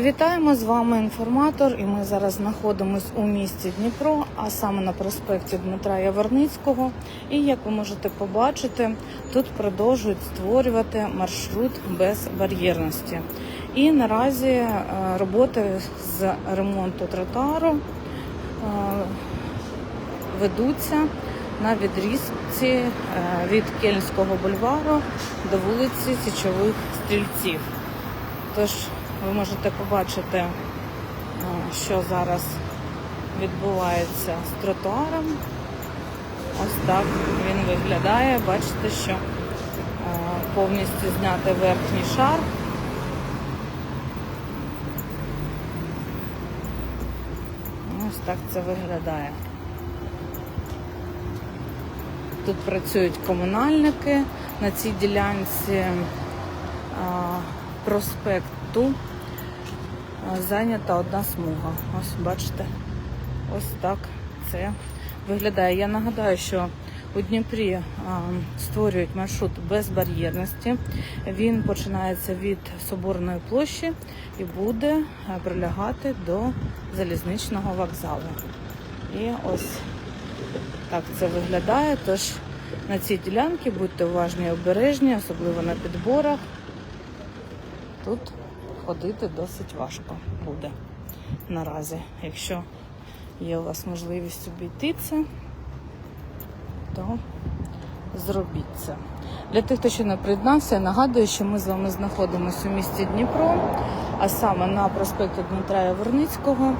Вітаємо з вами інформатор, і ми зараз знаходимося у місті Дніпро, а саме на проспекті Дмитра Яворницького. І як ви можете побачити, тут продовжують створювати маршрут без бар'єрності. І наразі е, роботи з ремонту тротуару е, ведуться на відрізці е, від Кельнського бульвару до вулиці Січових Стрільців. Тож ви можете побачити, е, що зараз відбувається з тротуаром. Ось так він виглядає. Бачите, що е, повністю зняти верхній шар. Ось так це виглядає. Тут працюють комунальники на цій ділянці проспекту а, зайнята одна смуга. Ось бачите, ось так це виглядає. Я нагадаю, що у Дніпрі створюють маршрут без бар'єрності. Він починається від Соборної площі і буде прилягати до залізничного вокзалу. І ось так це виглядає. Тож на цій ділянці будьте уважні і обережні, особливо на підборах. Тут ходити досить важко буде наразі. Якщо є у вас можливість обійти це, то зробіть це. Для тих, хто ще не приєднався, я нагадую, що ми з вами знаходимося у місті Дніпро, а саме на проспекті Дмитра Яворницького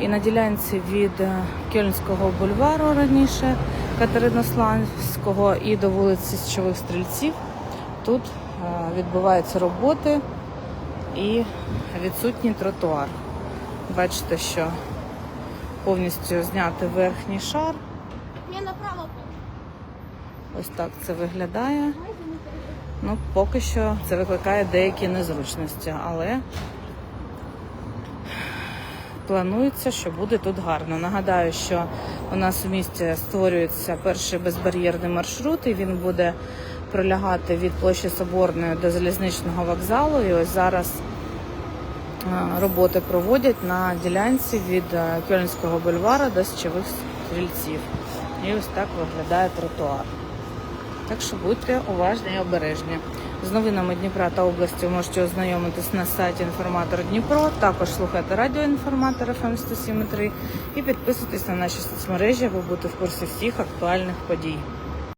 і на ділянці від е, Кельнського бульвару раніше Катеринославського і до вулиці Січових Стрільців. Тут е, відбуваються роботи і відсутній тротуар. Бачите, що повністю зняти верхній шар. Ось так це виглядає. Ну, поки що це викликає деякі незручності, але планується, що буде тут гарно. Нагадаю, що у нас у місті створюється перший безбар'єрний маршрут, і він буде пролягати від площі Соборної до залізничного вокзалу. І ось зараз е, роботи проводять на ділянці від е, Кельнського бульвара до Січових стрільців. І ось так виглядає тротуар. Так що будьте уважні і обережні. З новинами Дніпра та області ви можете ознайомитись на сайті Інформатор Дніпро. Також слухайте радіо Інформатор ФМ 107.3 і підписуйтесь на наші соцмережі, аби бути в курсі всіх актуальних подій.